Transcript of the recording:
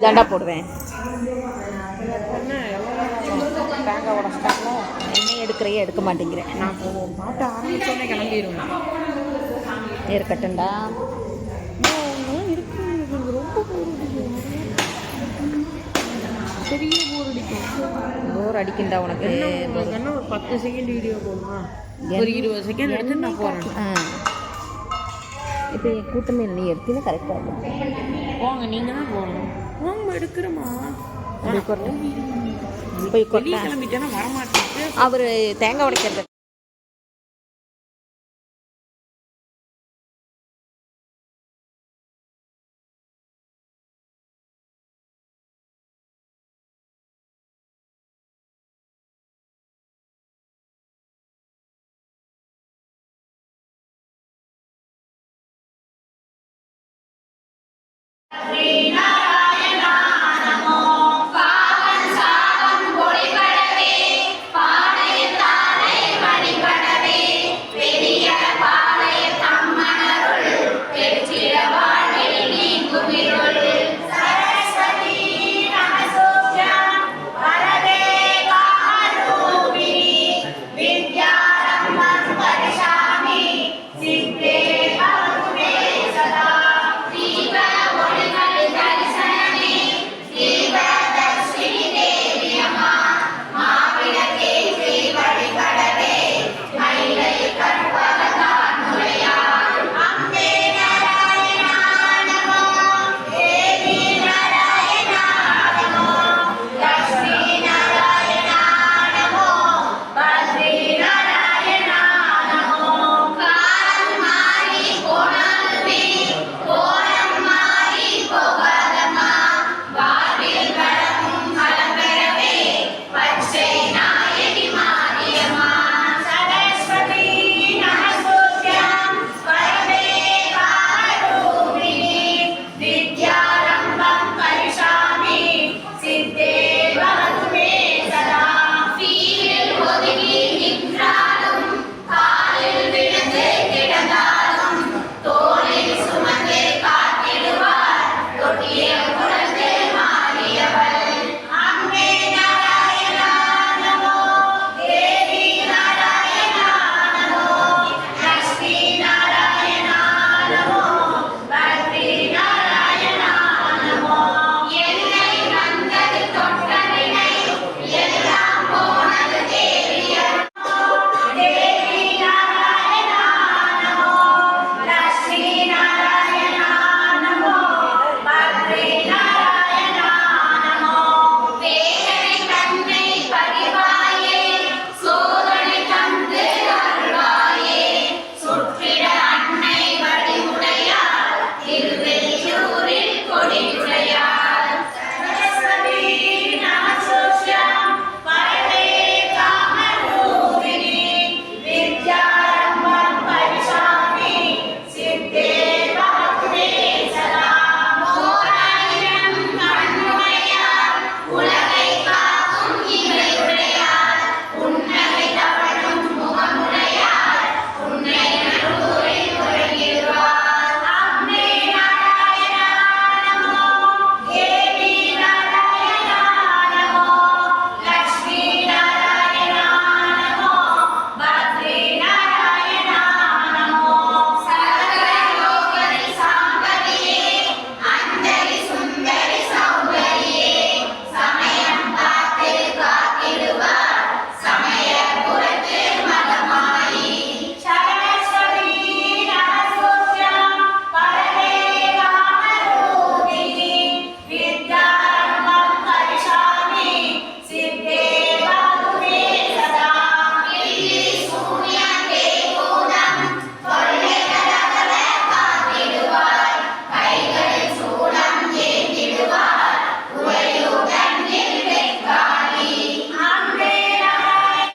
தாண்டா போடுவேன். தேங்காய் உடச்சிட்டாங்களோ எண்ணெய் எடுக்கிறையே எடுக்க மாட்டேங்கிறேன். நான் பாட்டு ஆரம்பிச்சோடனே கிளம்பிடுவேன் இருக்கட்டும்டா. பெரிய போர் அடிக்கும் போர் அடிக்குண்டா உனக்கு என்ன ஒரு பத்து செகண்ட் வீடியோ போடுமா ஒரு இருபது செகண்ட் எடுத்து நான் போகிறேன் இப்போ என் கூட்டமே நீ எடுத்தீங்கன்னா கரெக்டாக இருக்கும். போங்க நீங்கள் தான் போகணும். வாங்கம்மா எடுக்கிறோமா போய் கிளம்பிட்டேன்னா வரமாட்டேன் அவர் தேங்காய் உடைக்கிறது Three.